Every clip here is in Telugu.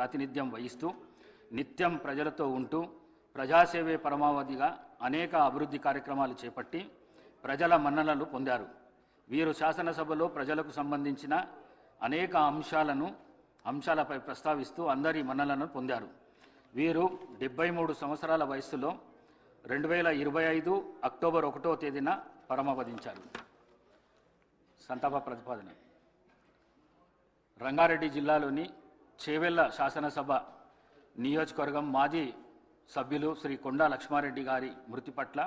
ప్రాతినిధ్యం వహిస్తూ నిత్యం ప్రజలతో ఉంటూ ప్రజాసేవే పరమావధిగా అనేక అభివృద్ధి కార్యక్రమాలు చేపట్టి ప్రజల మన్ననలు పొందారు. వీరు శాసనసభలో ప్రజలకు సంబంధించిన అనేక అంశాలను అంశాలపై ప్రస్తావిస్తూ అందరి మన్ననలను పొందారు. వీరు డెబ్బై మూడు సంవత్సరాల వయస్సులో రెండు వేల ఇరవై ఐదు అక్టోబర్ ఒకటో తేదీన పరమపదించారు సంతాప ప్రతిపాదన. రంగారెడ్డి జిల్లాలోని చేవెళ్ళ శాసనసభ నియోజకవర్గం మాజీ సభ్యులు శ్రీ కొండా లక్ష్మారెడ్డి గారి మృతి పట్ల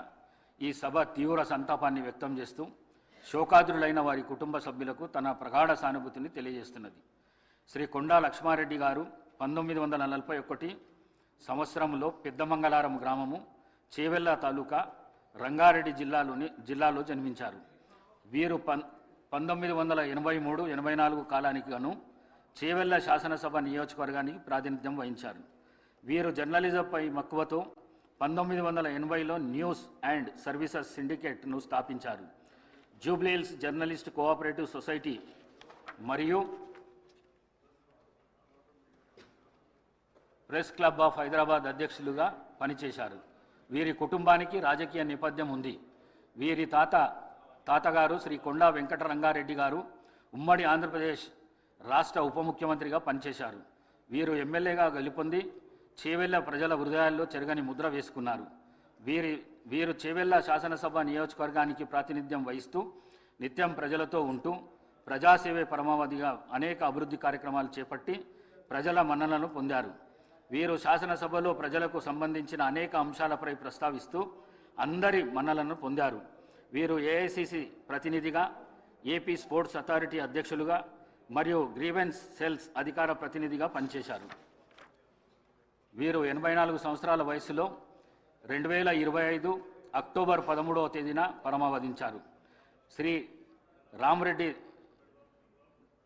ఈ సభ తీవ్ర సంతాపాన్ని వ్యక్తం చేస్తూ శోకాదులైన వారి కుటుంబ సభ్యులకు తన ప్రగాఢ సానుభూతిని తెలియజేస్తున్నది. శ్రీ కొండా లక్ష్మారెడ్డి గారు పంతొమ్మిది వందల నలభై ఒకటి సంవత్సరంలో పెద్దమంగళారం గ్రామము చేవెళ్ళ తాలూకా రంగారెడ్డి జిల్లాలోని జిల్లాలో జన్మించారు. వీరు పం పంతొమ్మిది వందల ఎనభై మూడు ఎనభై నాలుగు కాలానికి గాను చేవెళ్ళ శాసనసభ నియోజకవర్గానికి ప్రాతినిధ్యం వహించారు. వీరు జర్నలిజంపై మక్కువతో పంతొమ్మిది వందల ఎనభైలో న్యూస్ అండ్ సర్వీసెస్ సిండికేట్ను స్థాపించారు. జూబ్లీహిల్స్ జర్నలిస్ట్ కోఆపరేటివ్ సొసైటీ మరియు ప్రెస్ క్లబ్ ఆఫ్ హైదరాబాద్ అధ్యక్షులుగా పనిచేశారు. వీరి కుటుంబానికి రాజకీయ నేపథ్యం ఉంది. వీరి తాత తాతగారు శ్రీ కొండా వెంకటరంగారెడ్డి గారు ఉమ్మడి ఆంధ్రప్రదేశ్ రాష్ట్ర ఉప ముఖ్యమంత్రిగా పనిచేశారు. వీరు ఎమ్మెల్యేగా గెలుపొంది చేవెళ్ళ ప్రజల హృదయాల్లో చెరగని ముద్ర వేసుకున్నారు. వీరి వీరు చేవెళ్ళ శాసనసభ నియోజకవర్గానికి ప్రాతినిధ్యం వహిస్తూ నిత్యం ప్రజలతో ఉంటూ ప్రజాసేవే పరమావధిగా అనేక అభివృద్ధి కార్యక్రమాలు చేపట్టి ప్రజల మన్ననలను పొందారు. వీరు శాసనసభలో ప్రజలకు సంబంధించిన అనేక అంశాలపై ప్రస్తావిస్తూ అందరి మన్నలను పొందారు. వీరు ఏఐసిసి ప్రతినిధిగా ఏపీ స్పోర్ట్స్ అథారిటీ అధ్యక్షులుగా మరియు గ్రీవెన్స్ సెల్స్ అధికార ప్రతినిధిగా పనిచేశారు. వీరు ఎనభై నాలుగు సంవత్సరాల వయసులో రెండు వేల ఇరవై ఐదు అక్టోబర్ పదమూడవ తేదీన పరమావధించారు. శ్రీ రామరెడ్డి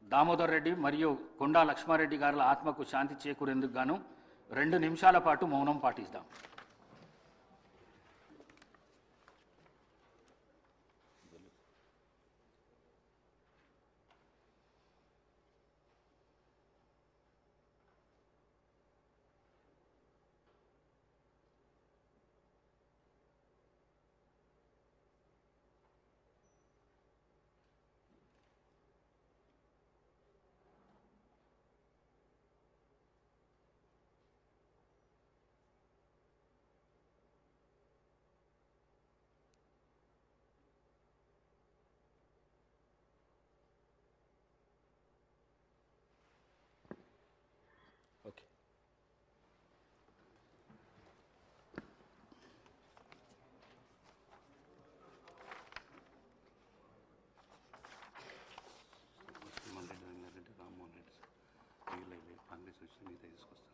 దామోదర్ రెడ్డి మరియు కొండా లక్ష్మారెడ్డి గారుల ఆత్మకు శాంతి చేకూరేందుకు గాను రెండు నిమిషాల పాటు మౌనం పాటిస్తాం ఓకే మల్రెడ్డి రంగారెడ్డి రామ్మోహన్ రెడ్డి సార్ వీళ్ళవి కాంగ్రెస్ వచ్చి మిగతా తీసుకొస్తారు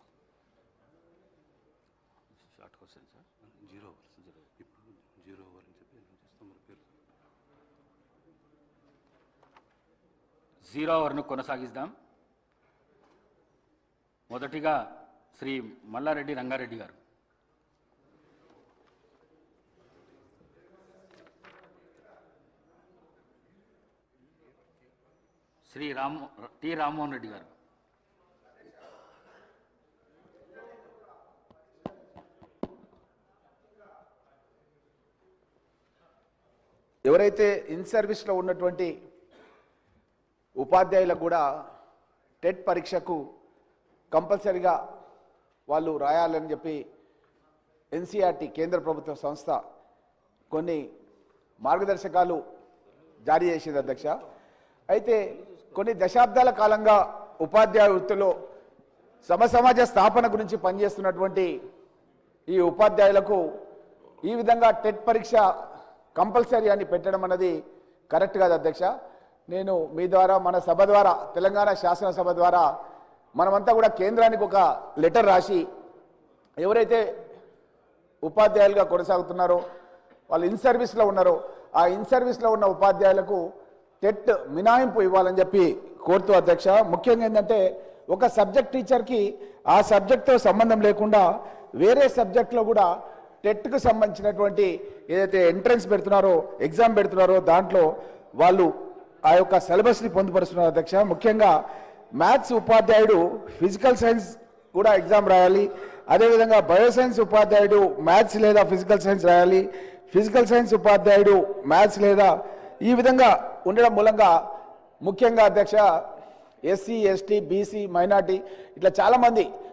short question sir? Zero over. Zero ఇప్పుడు జీరో ఓవర్ అని చెప్పి నేను చేస్తాం మరి పేరు. జీరో ఓవర్ను కొనసాగిద్దాం. మొదటిగా శ్రీ మల్లారెడ్డి రంగారెడ్డి గారు. శ్రీ రామ్ టి రామ్మోహన్ రెడ్డి గారు. ఎవరైతే ఇన్ సర్వీస్లో ఉన్నటువంటి ఉపాధ్యాయులకు కూడా టెట్ పరీక్షకు కంపల్సరిగా వాళ్ళు రాయాలని చెప్పి ఎన్సీఆర్టీ కేంద్ర ప్రభుత్వ సంస్థ కొన్ని మార్గదర్శకాలు జారీ చేసింది అధ్యక్ష. అయితే కొన్ని దశాబ్దాల కాలంగా ఉపాధ్యాయ వృత్తిలో సమసమాజ స్థాపన గురించి పనిచేస్తున్నటువంటి ఈ ఉపాధ్యాయులకు ఈ విధంగా టెట్ పరీక్ష కంపల్సరీ అని పెట్టడం అన్నది కరెక్ట్ కాదు అధ్యక్ష. నేను మీ ద్వారా మన సభ ద్వారా తెలంగాణ శాసనసభ ద్వారా మనమంతా కూడా కేంద్రానికి ఒక లెటర్ రాసి ఎవరైతే ఉపాధ్యాయులుగా కొనసాగుతున్నారో వాళ్ళు ఇన్ సర్వీస్లో ఉన్నారో ఆ ఇన్ సర్వీస్లో ఉన్న ఉపాధ్యాయులకు టెట్ మినాయింపు ఇవ్వాలని చెప్పి కోరుతూ అధ్యక్ష. ముఖ్యంగా ఏంటంటే ఒక సబ్జెక్ట్ టీచర్కి ఆ సబ్జెక్ట్తో సంబంధం లేకుండా వేరే సబ్జెక్ట్లో కూడా టెట్కు సంబంధించినటువంటి ఏదైతే ఎంట్రన్స్ పెడుతున్నారో ఎగ్జామ్ పెడుతున్నారో దాంట్లో వాళ్ళు ఆ యొక్క సిలబస్ని పొందుపరుస్తున్నారు అధ్యక్ష. ముఖ్యంగా మ్యాథ్స్ ఉపాధ్యాయుడు ఫిజికల్ సైన్స్ కూడా ఎగ్జామ్ రాయాలి. అదేవిధంగా బయోసైన్స్ ఉపాధ్యాయుడు మ్యాథ్స్ లేదా ఫిజికల్ సైన్స్ రాయాలి. ఫిజికల్ సైన్స్ ఉపాధ్యాయుడు మ్యాథ్స్ లేదా ఈ విధంగా ఉండడం మూలంగా ముఖ్యంగా అధ్యక్ష ఎస్సీ ఎస్టీ బీసీ మైనార్టీ ఇట్లా చాలామంది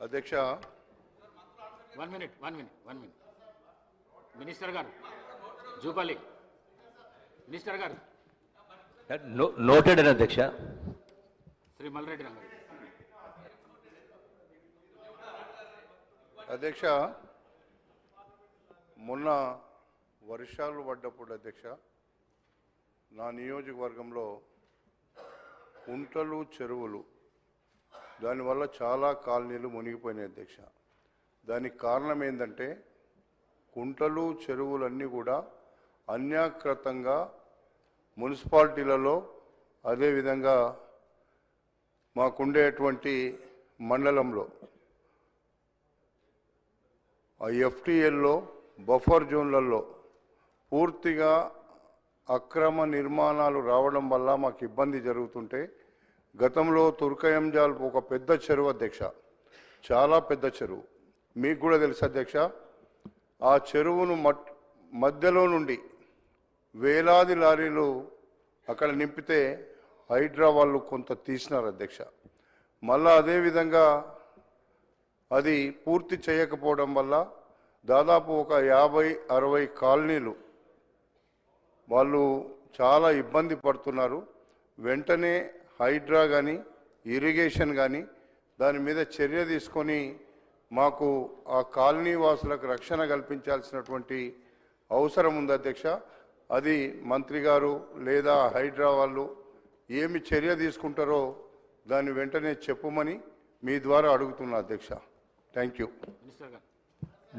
అధ్యక్ష. One minute one minute one minute. Minister గారు జూపల్లి. మినిస్టర్ గారు. నోటెడ్ అని అధ్యక్ష. శ్రీ మల్రెడ్డి రంగారెడ్డి అధ్యక్ష మొన్న వర్షాలు పడ్డప్పుడు అధ్యక్ష నా నియోజకవర్గంలో కుంటలు చెరువులు దానివల్ల చాలా కాలనీలు మునిగిపోయినాయి అధ్యక్ష. దానికి కారణం ఏంటంటే కుంటలు చెరువులన్నీ కూడా అన్యాకృతంగా మున్సిపాలిటీలలో అదేవిధంగా మాకుండేటువంటి మండలంలో ఆ ఎఫ్టీఎల్లో బఫర్ జోన్లలో పూర్తిగా అక్రమ నిర్మాణాలు రావడం వల్ల మాకు ఇబ్బంది జరుగుతుంటే గతంలో తుర్కయంజాల్ ఒక పెద్ద చెరువు అధ్యక్ష. చాలా పెద్ద చెరువు. మీకు కూడా తెలుసు అధ్యక్ష. ఆ చెరువును మట్ మధ్యలో నుండి వేలాది లారీలు అక్కడ నింపితే హైడ్రా వాళ్ళు కొంత తీసినారు అధ్యక్ష. మళ్ళా అదేవిధంగా అది పూర్తి చేయకపోవడం వల్ల దాదాపు ఒక యాభై అరవై కాలనీలు వాళ్ళు చాలా ఇబ్బంది పడుతున్నారు. వెంటనే హైడ్రా కానీ ఇరిగేషన్ కానీ దాని మీద చర్య తీసుకొని మాకు ఆ కాలనీ వాసులకు రక్షణ కల్పించాల్సినటువంటి అవసరం ఉంది అధ్యక్ష. అది మంత్రి గారు లేదా హైడ్రా వాళ్ళు ఏమి చర్య తీసుకుంటారో దాన్ని వెంటనే చెప్పమని మీ ద్వారా అడుగుతున్నా అధ్యక్ష. థ్యాంక్ యూ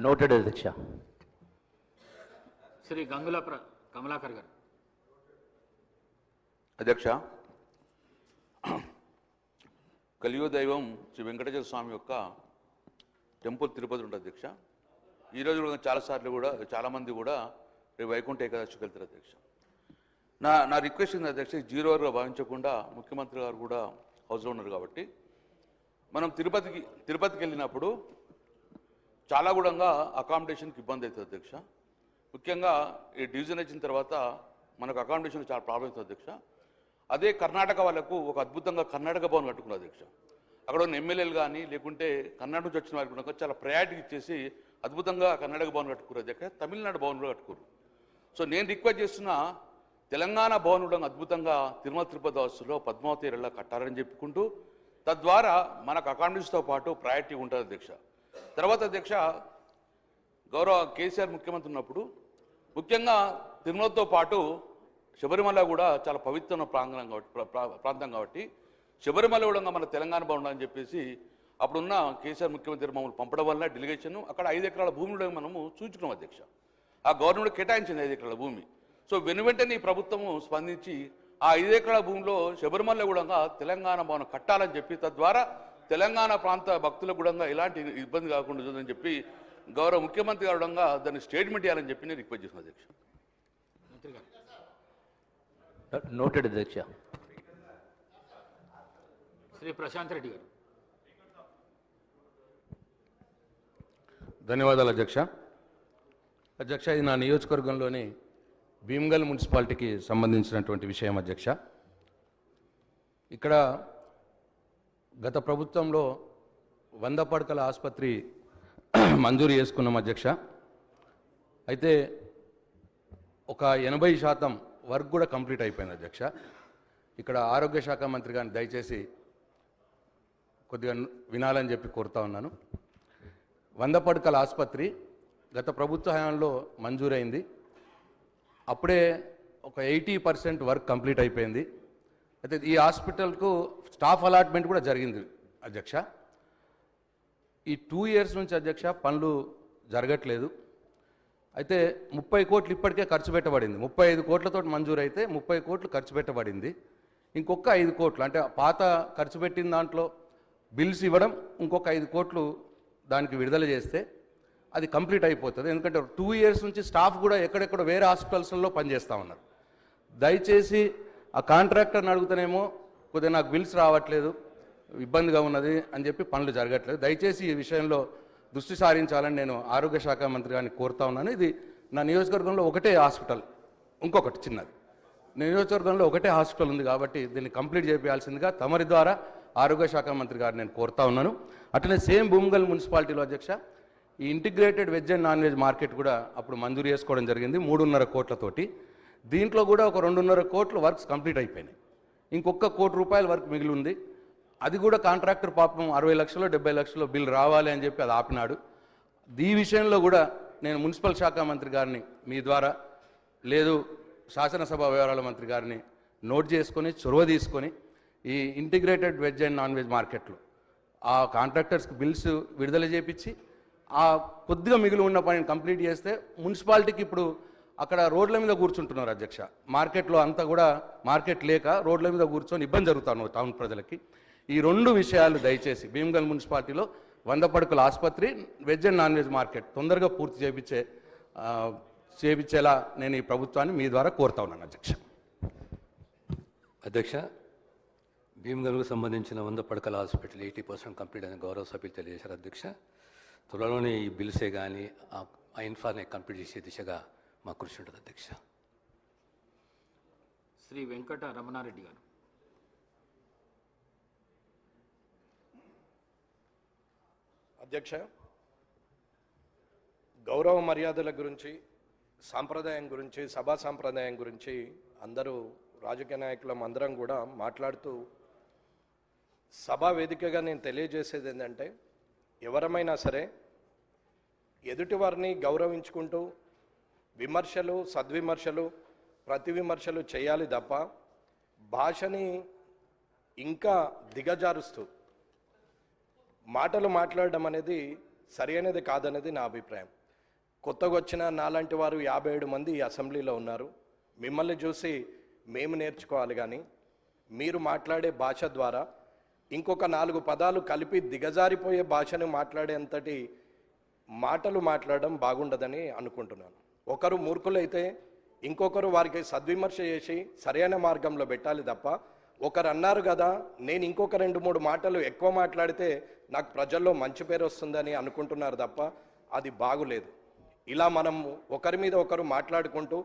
నోటెడ్ అధ్యక్ష. శ్రీ గంగుల కమలాకర్ గారు. అధ్యక్ష కలియుగ దైవం శ్రీ వెంకటేశ్వర స్వామి యొక్క టెంపుల్ తిరుపతి ఉంటుంది అధ్యక్ష. ఈరోజు కూడా చాలాసార్లు కూడా చాలామంది కూడా రేపు వైకుంఠ ఏకాదశికి వెళ్తారు అధ్యక్ష. నా నా రిక్వెస్ట్ ఉంది అధ్యక్ష జీరో వరకు భావించకుండా ముఖ్యమంత్రి గారు కూడా హౌస్లో ఉన్నారు కాబట్టి మనం తిరుపతికి తిరుపతికి వెళ్ళినప్పుడు చాలా కూడా అకామిడేషన్కి ఇబ్బంది అవుతుంది అధ్యక్ష. ముఖ్యంగా ఈ డివిజన్ వచ్చిన తర్వాత మనకు అకామిడేషన్ చాలా ప్రాబ్లం అవుతుంది అధ్యక్ష. అదే కర్ణాటక వాళ్ళకు ఒక అద్భుతంగా కర్ణాటక భవన్ కట్టుకున్నారు అధ్యక్ష. అక్కడ ఉన్న ఎమ్మెల్యేలు కానీ లేకుంటే కర్ణాటక నుంచి వచ్చిన వారికి కూడా చాలా ప్రయారిటీ ఇచ్చేసి అద్భుతంగా కర్ణాటక భవన్ కట్టుకున్నారు అధ్యక్ష. తమిళనాడు భవన్ కూడా సో నేను రిక్వెస్ట్ చేస్తున్న తెలంగాణ భవన్ కూడా అద్భుతంగా తిరుమల తిరుపతి వాసులో పద్మావతి ఏరియాలో కట్టారని చెప్పుకుంటూ తద్వారా మనకు అకామిడేషన్తో పాటు ప్రయారిటీ ఉంటుంది అధ్యక్ష. తర్వాత అధ్యక్ష గౌరవ కేసీఆర్ ముఖ్యమంత్రి ఉన్నప్పుడు ముఖ్యంగా తిరుమలతో పాటు శబరిమల కూడా చాలా పవిత్ర ప్రాంగణం కాబట్టి ప్రా- ప్రాంతం కాబట్టి శబరిమల కూడా మన తెలంగాణ బాగుండాలని చెప్పేసి అప్పుడున్న కేసీఆర్ ముఖ్యమంత్రి మమ్మల్ని పంపడం వల్ల డెలిగేషన్ అక్కడ ఐదు ఎకరాల భూమిలో మనము చూచుకున్నాం అధ్యక్ష. ఆ గవర్నమెంట్ కేటాయించింది ఐదు ఎకరాల భూమి. సో వెను వెంటనే ఈ ప్రభుత్వము స్పందించి ఆ ఐదు ఎకరాల భూమిలో శబరిమల కూడా తెలంగాణ భవనం కట్టాలని చెప్పి తద్వారా తెలంగాణ ప్రాంత భక్తులకు కూడా ఎలాంటి ఇబ్బంది కాకుండా ఉంటుందని చెప్పి గౌరవ ముఖ్యమంత్రి గారు దాన్ని స్టేట్మెంట్ ఇవ్వాలని చెప్పి నేను రిక్వెస్ట్ చేసిన అధ్యక్ష. మంత్రి గారు. నోటెడ్ అధ్యక్ష. శ్రీ ప్రశాంత్ రెడ్డి గారు. ధన్యవాదాలు అధ్యక్ష. అధ్యక్ష ఇది నా నియోజకవర్గంలోని భీమ్గల్ మున్సిపాలిటీకి సంబంధించినటువంటి విషయం అధ్యక్ష. ఇక్కడ గత ప్రభుత్వంలో వంద పడకల ఆసుపత్రి మంజూరు చేసుకున్నాం అధ్యక్ష. అయితే ఒక ఎనభై శాతం వర్క్ కూడా కంప్లీట్ అయిపోయింది అధ్యక్ష. ఇక్కడ ఆరోగ్య శాఖ మంత్రి గారిని దయచేసి కొద్దిగా వినాలని చెప్పి కోరుతా ఉన్నాను. వంద పడకల ఆసుపత్రి గత ప్రభుత్వ హయాంలో మంజూరైంది. అప్పుడే ఒక ఎయిటీ పర్సెంట్ వర్క్ కంప్లీట్ అయిపోయింది. అయితే ఈ హాస్పిటల్కు స్టాఫ్ అలాట్మెంట్ కూడా జరిగింది అధ్యక్ష. ఈ టూ ఇయర్స్ నుంచి అధ్యక్ష పనులు జరగట్లేదు. అయితే ముప్పై కోట్లు ఇప్పటికే ఖర్చు పెట్టబడింది. ముప్పై ఐదు కోట్లతో మంజూరు అయితే ముప్పై కోట్లు ఖర్చు పెట్టబడింది. ఇంకొక ఐదు కోట్లు అంటే పాత ఖర్చు పెట్టిన దాంట్లో బిల్స్ ఇవ్వడం ఇంకొక ఐదు కోట్లు దానికి విడుదల చేస్తే అది కంప్లీట్ అయిపోతుంది. ఎందుకంటే టూ ఇయర్స్ నుంచి స్టాఫ్ కూడా ఎక్కడెక్కడ వేరే హాస్పిటల్స్లో పనిచేస్తూ ఉన్నారు. దయచేసి ఆ కాంట్రాక్టర్ని అడుగుతానేమో కొద్దిగా నాకు బిల్స్ రావట్లేదు ఇబ్బందిగా ఉన్నది అని చెప్పి పనులు జరగట్లేదు. దయచేసి ఈ విషయంలో దృష్టి సారించాలని నేను ఆరోగ్య శాఖ మంత్రి గారిని కోరుతా ఉన్నాను. ఇది నా నియోజకవర్గంలో ఒకటే హాస్పిటల్ ఇంకొకటి చిన్నది. నియోజకవర్గంలో ఒకటే హాస్పిటల్ ఉంది కాబట్టి దీన్ని కంప్లీట్ చేయాల్సిందిగా తమరి ద్వారా ఆరోగ్య శాఖ మంత్రి గారిని నేను కోరుతా ఉన్నాను. అట్లనే సేమ్ భూమిగల్ మున్సిపాలిటీలో అధ్యక్ష ఈ integrated veg and non veg market కూడా అప్పుడు మంజూరు చేసుకోవడం జరిగింది మూడున్నర కోట్లతోటి. దీంట్లో కూడా ఒక రెండున్నర కోట్లు వర్క్స్ కంప్లీట్ అయిపోయినాయి. ఇంకొక కోటి రూపాయల వర్క్ మిగిలి ఉంది. అది కూడా కాంట్రాక్టర్ పాపం అరవై లక్షలు డెబ్బై లక్షలు బిల్ రావాలి అని చెప్పి అది ఆపినాడు. ఈ విషయంలో కూడా నేను మున్సిపల్ శాఖ మంత్రి గారిని మీ ద్వారా లేదు శాసనసభ వ్యవహారాల మంత్రి గారిని నోట్ చేసుకొని చొరవ తీసుకొని ఈ integrated veg and non veg మార్కెట్లో ఆ కాంట్రాక్టర్స్కి బిల్స్ విడుదల చేపించి ఆ కొద్దిగా మిగిలి ఉన్న పనిని కంప్లీట్ చేస్తే మున్సిపాలిటీకి ఇప్పుడు అక్కడ రోడ్ల మీద కూర్చుంటున్నారు అధ్యక్ష. మార్కెట్లో అంతా కూడా మార్కెట్ లేక రోడ్ల మీద కూర్చొని ఇబ్బంది జరుగుతాను టౌన్ ప్రజలకి. ఈ రెండు విషయాలు దయచేసి భీమగల్ మున్సిపాలిటీలో వంద పడుకుల ఆసుపత్రి veg and non veg market తొందరగా పూర్తి చేపించే ఆ, చేపించేలా నేను ఈ ప్రభుత్వాన్ని మీ ద్వారా కోరుతా ఉన్నాను అధ్యక్ష. అధ్యక్ష భీమగల్కు సంబంధించిన వంద పడకల హాస్పిటల్ ఎయిటీ పర్సెంట్ కంప్లీట్ అని గౌరవ సభ్యులు తెలియజేశారు అధ్యక్ష. త్వరలోనే ఈ బిల్సే కానీ ఆ ఇన్ఫార్నే కంప్లీట్ చేసే దిశగా మా కృషి ఉంటుంది అధ్యక్ష. శ్రీ వెంకట రమణారెడ్డి గారు. అధ్యక్ష గౌరవ మర్యాదల గురించి సాంప్రదాయం గురించి సభా సాంప్రదాయం గురించి అందరూ రాజకీయ నాయకులం అందరం కూడా మాట్లాడుతూ సభా వేదికగా నేను తెలియజేసేది ఏంటంటే ఎవరమైనా సరే ఎదుటివారిని గౌరవించుకుంటూ విమర్శలు సద్విమర్శలు ప్రతి విమర్శలు చేయాలి తప్ప భాషని ఇంకా దిగజారుస్తూ మాటలు మాట్లాడడం అనేది సరైనది కాదనేది నా అభిప్రాయం. కొత్తగా వచ్చిన నాలాంటి వారు యాభై ఏడు మంది ఈ అసెంబ్లీలో ఉన్నారు. మిమ్మల్ని చూసి మేము నేర్చుకోవాలి కానీ మీరు మాట్లాడే భాష ద్వారా ఇంకొక నాలుగు పదాలు కలిపి దిగజారిపోయే భాషను మాట్లాడేంతటి మాటలు మాట్లాడడం బాగుండదని అనుకుంటున్నాను. ఒకరు మూర్ఖులైతే ఇంకొకరు వారికి సద్విమర్శ చేసి సరైన మార్గంలో పెట్టాలి తప్ప ఒకరు అన్నారు కదా నేను ఇంకొక రెండు మూడు మాటలు ఎక్కువ మాట్లాడితే నాకు ప్రజల్లో మంచి పేరు వస్తుందని అనుకుంటున్నారు తప్ప అది బాగులేదు. ఇలా మనం ఒకరి మీద ఒకరు మాట్లాడుకుంటూ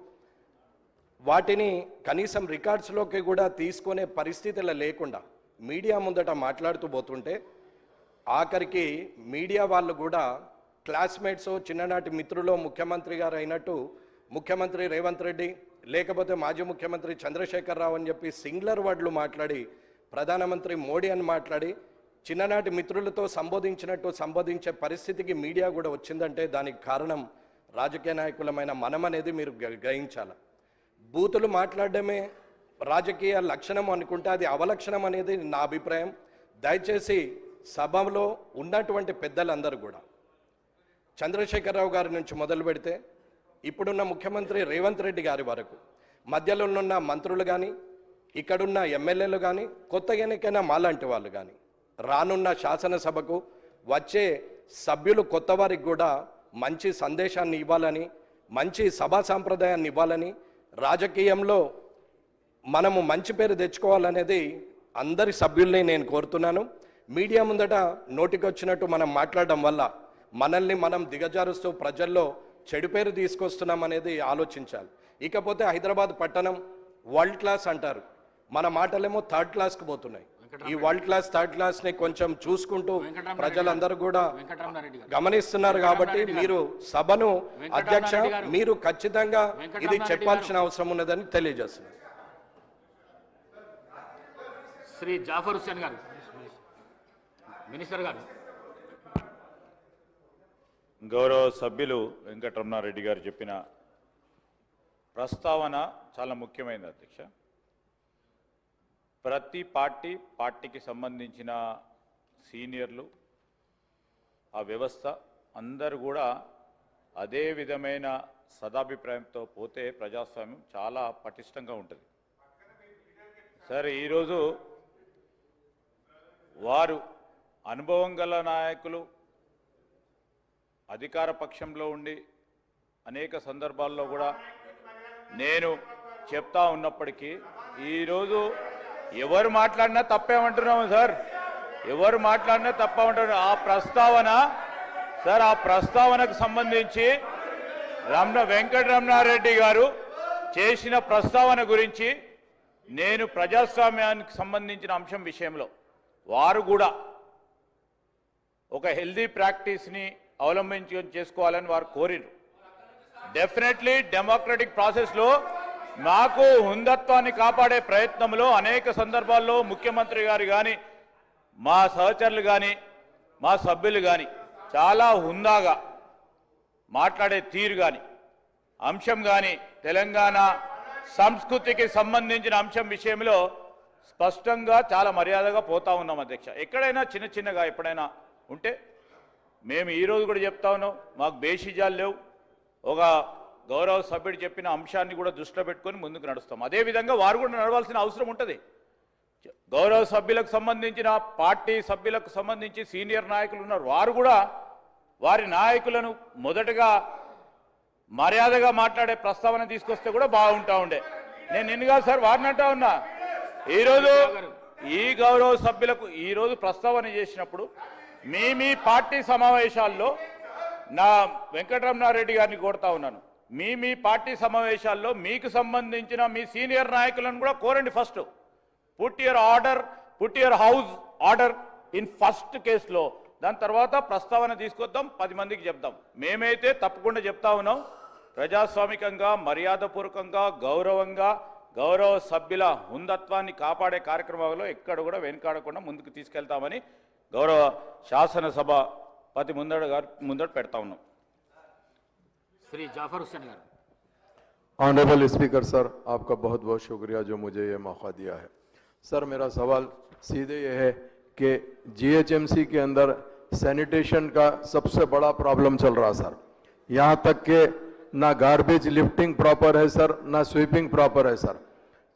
వాటిని కనీసం రికార్డ్స్లోకి కూడా తీసుకునే పరిస్థితులు లేకుండా మీడియా ముందట మాట్లాడుతూ పోతుంటే ఆఖరికి మీడియా వాళ్ళు కూడా క్లాస్మేట్స్ చిన్ననాటి మిత్రులు ముఖ్యమంత్రి గారు అయినట్టు ముఖ్యమంత్రి రేవంత్ రెడ్డి లేకపోతే మాజీ ముఖ్యమంత్రి చంద్రశేఖర్ రావు అని చెప్పి సింగులర్ వర్డ్లు మాట్లాడి ప్రధానమంత్రి మోడీ అని మాట్లాడి చిన్ననాటి మిత్రులతో సంబోధించినట్టు సంబోధించే పరిస్థితికి మీడియా కూడా వచ్చిందంటే దానికి కారణం రాజకీయ నాయకులమైన మనం అనేది మీరు గ్ర- గ్రహించాలి. బూతులు మాట్లాడడమే రాజకీయ లక్షణం అనుకుంటే అది అవలక్షణం అనేది నా అభిప్రాయం. దయచేసి సభలో ఉన్నటువంటి పెద్దలందరూ కూడా చంద్రశేఖరరావు గారి నుంచి మొదలు పెడితే ఇప్పుడున్న ముఖ్యమంత్రి రేవంత్ రెడ్డి గారి వరకు. మధ్యలో ఉన్న మంత్రులు కానీ ఇక్కడున్న ఎమ్మెల్యేలు కానీ కొత్తగా ఎన్నికైన మాలాంటి వాళ్ళు కానీ రానున్న శాసనసభకు వచ్చే సభ్యులు కొత్త వారికి కూడా మంచి సందేశాన్ని ఇవ్వాలని మంచి సభా సాంప్రదాయాన్ని ఇవ్వాలని రాజకీయంలో మనము మంచి పేరు తెచ్చుకోవాలనేది అందరి సభ్యుల్ని నేను కోరుతున్నాను. మీడియా ముందట నోటికొచ్చినట్టు మనం మాట్లాడడం వల్ల మనల్ని మనం దిగజారుస్తూ ప్రజల్లో చెడు పేరు తీసుకొస్తున్నాం అనేది ఆలోచించాలి. ఇకపోతే హైదరాబాద్ పట్టణం వరల్డ్ క్లాస్ అంటారు. మన మాటలేమో థర్డ్ క్లాస్కి పోతున్నాయి. ఈ వరల్డ్ క్లాస్ థర్డ్ క్లాస్ని కొంచెం చూసుకుంటూ ప్రజలందరూ కూడా గమనిస్తున్నారు కాబట్టి మీరు సభను అధ్యక్ష. మీరు ఖచ్చితంగా ఇది చెప్పాల్సిన అవసరం ఉన్నదని తెలియజేస్తున్నారు. శ్రీ జాఫర్ హుస్సేన్ గారు మినిస్టర్ గారు. గౌరవ సభ్యులు వెంకటరమణారెడ్డి గారు చెప్పిన ప్రస్తావన చాలా ముఖ్యమైనది అధ్యక్ష. ప్రతి పార్టీ పార్టీకి సంబంధించిన సీనియర్లు ఆ వ్యవస్థ అందరూ కూడా అదే విధమైన సదాభిప్రాయంతో పోతే ప్రజాస్వామ్యం చాలా పటిష్టంగా ఉంటుంది. సరే ఈరోజు వారు అనుభవం గల నాయకులు అధికార పక్షంలో ఉండి అనేక సందర్భాల్లో కూడా నేను చెప్తా ఉన్నప్పటికీ ఈరోజు ఎవరు మాట్లాడినా తప్పేమంటున్నాము సార్? ఎవరు మాట్లాడినా తప్పేమంటున్నారు ఆ ప్రస్తావన సార్ ఆ ప్రస్తావనకు సంబంధించి రమణ వెంకటరమణారెడ్డి గారు చేసిన ప్రస్తావన గురించి నేను ప్రజాస్వామ్యానికి సంబంధించిన అంశం విషయంలో వారు కూడా ఒక హెల్దీ ప్రాక్టీస్ని అవలంబించుకొని చేసుకోవాలని వారు కోరిరు డెఫినెట్లీ డెమోక్రటిక్ ప్రాసెస్లో నాకు హుందత్వాన్ని కాపాడే ప్రయత్నంలో అనేక సందర్భాల్లో ముఖ్యమంత్రి గారు కానీ మా సహచరులు కానీ మా సభ్యులు కానీ చాలా హుందాగా మాట్లాడే తీరు కానీ అంశం కానీ తెలంగాణ సంస్కృతికి సంబంధించిన అంశం విషయంలో స్పష్టంగా చాలా మర్యాదగా పోతా ఉన్నాం అధ్యక్ష. ఎక్కడైనా చిన్న చిన్నగా ఎప్పుడైనా ఉంటే మేము ఈరోజు కూడా చెప్తా ఉన్నాం మాకు బేషిజాలు లేవు. ఒక గౌరవ సభ్యుడు చెప్పిన అంశాన్ని కూడా దృష్టిలో పెట్టుకొని ముందుకు నడుస్తాం. అదేవిధంగా వారు కూడా నడవాల్సిన అవసరం ఉంటుంది. గౌరవ సభ్యులకు సంబంధించిన పార్టీ సభ్యులకు సంబంధించి సీనియర్ నాయకులు ఉన్నారు వారు కూడా వారి నాయకులను మొదటగా మర్యాదగా మాట్లాడే ప్రస్తావన తీసుకొస్తే కూడా బాగుంటా ఉండే. నేను నిన్నగా సార్ వారిని అంటా ఉన్నా. ఈరోజు ఈ గౌరవ సభ్యులకు ఈరోజు ప్రస్తావన చేసినప్పుడు మీ మీ పార్టీ సమావేశాల్లో నా వెంకటరమణారెడ్డి గారిని కోరుతా ఉన్నాను. మీ మీ పార్టీ సమావేశాల్లో మీకు సంబంధించిన మీ సీనియర్ నాయకులను కూడా కోరండి first. Put your order put your house order in first కేసులో దాని తర్వాత ప్రస్తావన తీసుకొద్దాం పది మందికి చెప్దాం. మేమైతే తప్పకుండా చెప్తా ఉన్నాం. ప్రజాస్వామికంగా మర్యాదపూర్వకంగా గౌరవంగా గౌరవ సభ్యుల హుందత్వాన్ని కాపాడే కార్యక్రమంలో ఎక్కడ కూడా వెనుకాడకుండా ముందుకు తీసుకెళ్తామని గౌరవ శాసనసభ పతి ముందడ గారు ముందట పెడతా ఉన్నాం శ్రీ జాఫర్ హుస్సేన్ గారు ऑनरेबल स्पीकर सर आपका बहुत बहुत शुक्रिया जो मुझे ये मौका दिया है सर मेरा सवाल सीधे ये है कि जीएचएमसी के अंदर सैनिटेशन का सबसे बड़ा प्रॉब्लम चल रहा सर यहाँ तक कि ना गार्बेज लिफ्टिंग प्रॉपर है सर ना स्वीपिंग प्रॉपर है सर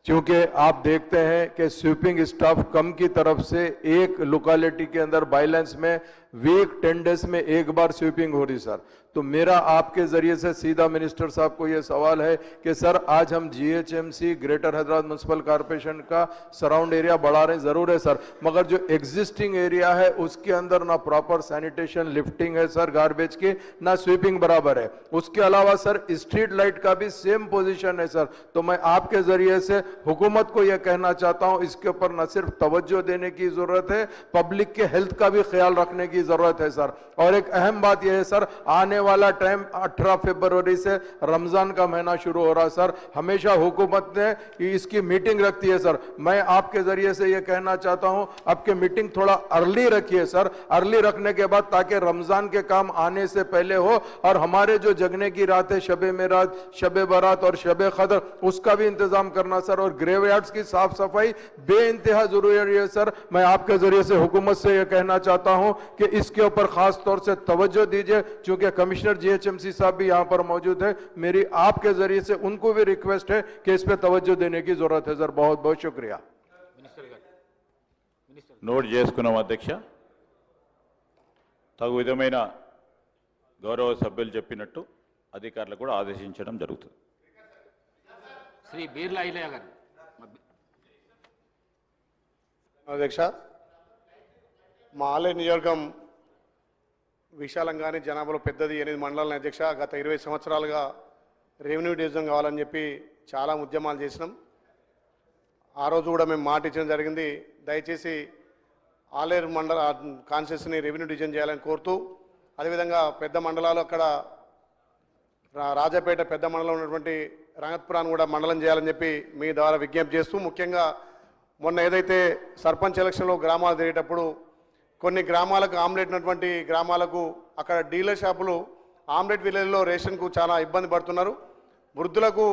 क्योंकि आप देखते हैं कि स्वीपिंग स्टाफ कम की तरफ़ से एक लोकालिटी के अंदर बाइलेंस में वीक डेज़ में एक बार स्वीपिंग हो रही सर तो मेरा आपके ज़रिए से सीधा मिनिस्टर साहब को यह सवाल है कि, सर, आज हम GHMC greater Hyderabad municipal corporation का सराउंड एरिया बढ़ा रहे ज़रूर है सर मगर जो एग्जिस्टिंग एरिया है, उसके अंदर ना प्रॉपर सैनिटेशन लिफ्टिंग है सर गार्बेज की, ना स्वीपिंग बराबर है. उसके अलावा सर स्ट्रीट लाइट का भी सेम पोजिशन है सर तो मैं आपके ज़रिए से हुकूमत को यह कहना चाहता हूँ, इसके ऊपर न सिर्फ़ तवज्जो देने की ज़रूरत है पब्लिक के हेल्थ का भी ख्याल रखने की ज़रूरत है, सर। और एक अहम बात यह है, सर, आने वाला टाइम 18 फरवरी से रमज़ान का महीना शुरू हो रहा है, सर। हमेशा हुकूमत ने इसकी मीटिंग रखती है, सर। मैं आपके ज़रिए से यह कहना चाहता हूँ, आपके मीटिंग थोड़ा अर्ली रखिए, सर। अर्ली रखने के बाद ताकि रमज़ान के काम आने से पहले हो और हमारे जो जगने की रात है, शबे मेराज, शबे बारात और शबे खदर, उसका भी इंतज़ाम करना, सर। और ग्रेव की साफ़ सफ़ाई बे ज़रूरी है, सर। मैं आपके ज़रिए से हुकूमत से यह कहना चाहता हूँ कि इसके ऊपर खास तौर से तवज्जो दीजिए क्योंकि कमिश्नर जीएचएमसी साहब भी यहां पर मौजूद है मेरी आपके जरिए से उनको भी रिक्वेस्ट है कि इस पे तवज्जो देने की जरूरत है सर बहुत बहुत शुक्रिया మినిస్టర్ గారు నోట్ చేసుకున్నాం అధ్యక్ష తగు విధమైన గౌరవ సభ్యులు చెప్పినట్టు అధికారులకు కూడా ఆదేశించడం జరుగుతుంది శ్రీ బీర్లా ఐలయ్య గారు అధ్యక్ష మా ఆలయ నియోజకం విశాలంగానే జనాభాలో పెద్దది ఎనిమిది మండలాల అధ్యక్ష గత ఇరవై సంవత్సరాలుగా రెవెన్యూ డివిజన్ కావాలని చెప్పి చాలా ఉద్యమాలు చేసినాం. ఆ రోజు కూడా మేము మాట ఇచ్చడం జరిగింది. దయచేసి ఆలేరు మండల కాన్సెస్ని రెవెన్యూ డివిజన్ చేయాలని కోరుతూ అదేవిధంగా పెద్ద మండలాలు అక్కడ రాజాపేట పెద్ద మండలం ఉన్నటువంటి రంగత్పురాన్ని కూడా మండలం చేయాలని చెప్పి మీ ద్వారా విజ్ఞప్తి చేస్తూ ముఖ్యంగా మొన్న ఏదైతే సర్పంచ్ ఎలక్షన్లో గ్రామాలు తిరిగేటప్పుడు కొన్ని గ్రామాలకు ఆమ్లెట్ ఉన్నటువంటి గ్రామాలకు అక్కడ డీలర్ షాపులు ఆమ్లెట్ విలేజ్లో రేషన్కు చాలా ఇబ్బంది పడుతున్నారు. వృద్ధులకు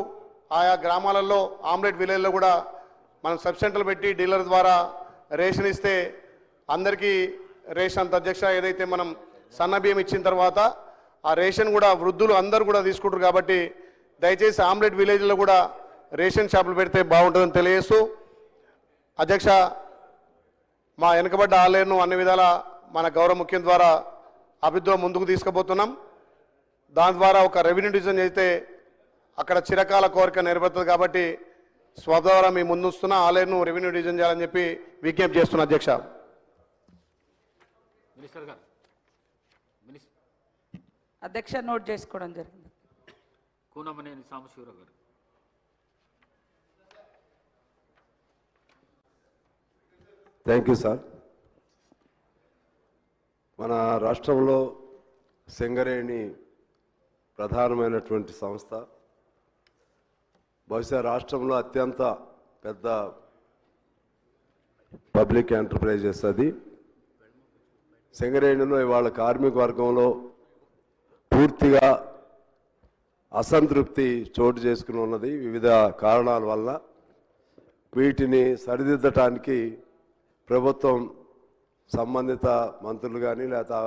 ఆయా గ్రామాలలో ఆమ్లెట్ విలేజ్లో కూడా మనం సబ్ సెంటర్లు పెట్టి డీలర్ ద్వారా రేషన్ ఇస్తే అందరికీ రేషన్ అంత అధ్యక్ష ఏదైతే మనం సన్న బియ్యం ఇచ్చిన తర్వాత ఆ రేషన్ కూడా వృద్ధులు అందరూ కూడా తీసుకుంటారు కాబట్టి దయచేసి ఆమ్లెట్ విలేజ్లో కూడా రేషన్ షాపులు పెడితే బాగుంటుందని తెలియజేస్తూ అధ్యక్ష మా వెనుకబడ్డ ఆలయను అన్ని విధాల మన గౌరవ ముఖ్యం ద్వారా అభివృద్ధిలో ముందుకు తీసుకుపోతున్నాం. దాని ద్వారా ఒక రెవెన్యూ డివిజన్ చేస్తే అక్కడ చిరకాల కోరిక నెరవేరుతుంది కాబట్టి స్వద్వారా మీ ముందుస్తున్న ఆలయను రెవెన్యూ డివిజన్ చేయాలని చెప్పి విజ్ఞప్తి చేస్తున్నా అధ్యక్ష. మినిస్టర్ గారు మినిస్ అధ్యక్ష నోట్ చేసుకోవడం జరిగింది. కూనమనేని సాంబశివరావు గారు. థ్యాంక్ యూ సార్ మన రాష్ట్రంలో సింగరేణి ప్రధానమైనటువంటి సంస్థ. బహుశా రాష్ట్రంలో అత్యంత పెద్ద పబ్లిక్ ఎంటర్ప్రైజెస్ అది. సింగరేణిలో ఇవాళ కార్మిక వర్గంలో పూర్తిగా అసంతృప్తి చోటు చేసుకుని ఉన్నది. వివిధ కారణాల వల్ల వీటిని సరిదిద్దటానికి ప్రభుత్వం సంబంధిత మంత్రులు కానీ లేదా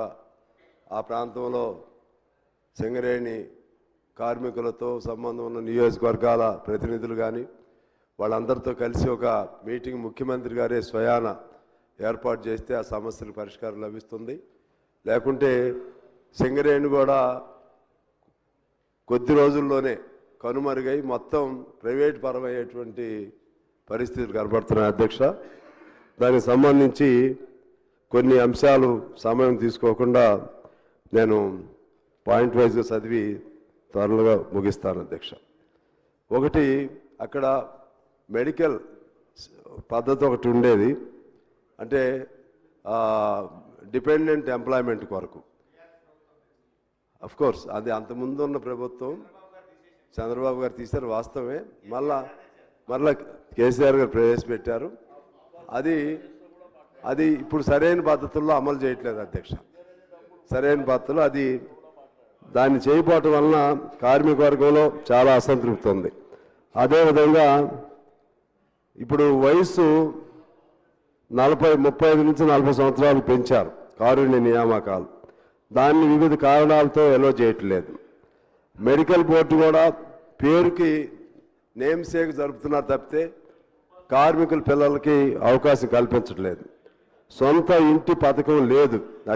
ఆ ప్రాంతంలో సింగరేణి కార్మికులతో సంబంధం ఉన్న నియోజకవర్గాల ప్రతినిధులు కానీ వాళ్ళందరితో కలిసి ఒక మీటింగ్ ముఖ్యమంత్రి గారే స్వయాన ఏర్పాటు చేస్తే ఆ సమస్యలకు పరిష్కారం లభిస్తుంది. లేకుంటే సింగరేణి కూడా కొద్ది రోజుల్లోనే కనుమరుగై మొత్తం ప్రైవేట్ పరమయ్యేటువంటి పరిస్థితులు కనబడుతున్నాయి అధ్యక్ష. దానికి సంబంధించి కొన్ని అంశాలు సమయం తీసుకోకుండా నేను పాయింట్ వైజ్గా చదివి త్వరగా ముగిస్తాను అధ్యక్ష. ఒకటి అక్కడ మెడికల్ పద్ధతి ఒకటి ఉండేది. అంటే డిపెండెంట్ ఎంప్లాయ్మెంట్ కొరకు. అఫ్ కోర్స్ అది అంతకుముందు ఉన్న ప్రభుత్వం. చంద్రబాబు గారు తీశారు వాస్తవమే. మళ్ళా మళ్ళా కేసీఆర్ గారు ప్రవేశపెట్టారు. అది అది ఇప్పుడు సరైన పద్ధతుల్లో అమలు చేయట్లేదు అధ్యక్ష. సరైన పద్ధతులు అది దాన్ని చేయకపోవటం వలన కార్మిక వర్గంలో చాలా అసంతృప్తి ఉంది. అదేవిధంగా ఇప్పుడు వయసు నలభై ముప్పై ఐదు నుంచి నలభై సంవత్సరాలు పెంచారు కారుణ్య నియామకాలు. దాన్ని వివిధ కారణాలతో ఎలో చేయట్లేదు. మెడికల్ బోర్డు కూడా పేరుకి నేమ్ సేక్ జరుపుతున్నారు తప్పితే కార్మికుల పిల్లలకి అవకాశం కల్పించట్లేదు. సొంత ఇంటి పథకం లేదు.